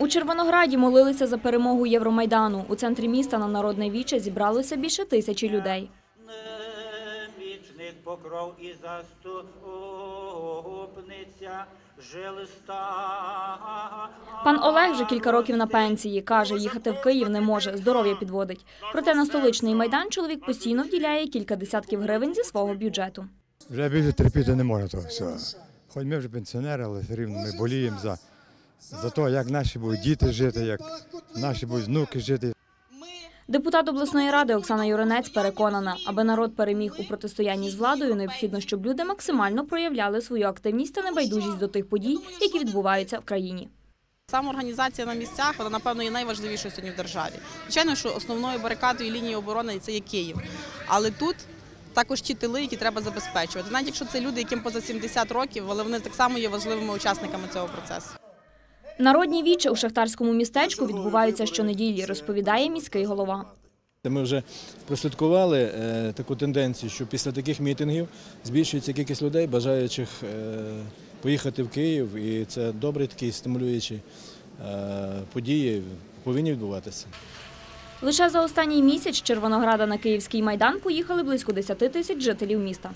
У Червонограді молилися за перемогу Євромайдану. У центрі міста на Народне віче зібралося більше тисячі людей. Міцних покров і заступниця жилста. Пан Олег вже кілька років на пенсії. Каже, їхати в Київ не може, здоров'я підводить. Проте на столичний майдан чоловік постійно вділяє кілька десятків гривень зі свого бюджету. Вже більше терпіти не можна того всього. Хоч ми вже пенсіонери, але все рівно ми боліємо за, за те, як наші будуть діти жити, як наші будуть внуки жити. Депутат обласної ради Оксана Юринець переконана, аби народ переміг у протистоянні з владою, необхідно, щоб люди максимально проявляли свою активність та небайдужість до тих подій, які відбуваються в країні. Самоорганізація на місцях, вона, напевно, є найважливішою сьогодні в державі. Звичайно, що основною барикадою лінії оборони це є Київ. Але тут також ті тили, які треба забезпечувати. Навіть якщо це люди, яким поза 70 років, але вони так само є важливими учасниками цього процесу. Народні віче у шахтарському містечку відбуваються щонеділі, розповідає міський голова. Ми вже прослідкували е, таку тенденцію, що після таких мітингів збільшується кількість людей, бажаючих е, поїхати в Київ, і це добрі такі стимулюючі е, події повинні відбуватися. Лише за останній місяць з Червонограда на Київський майдан поїхали близько 10 тисяч жителів міста.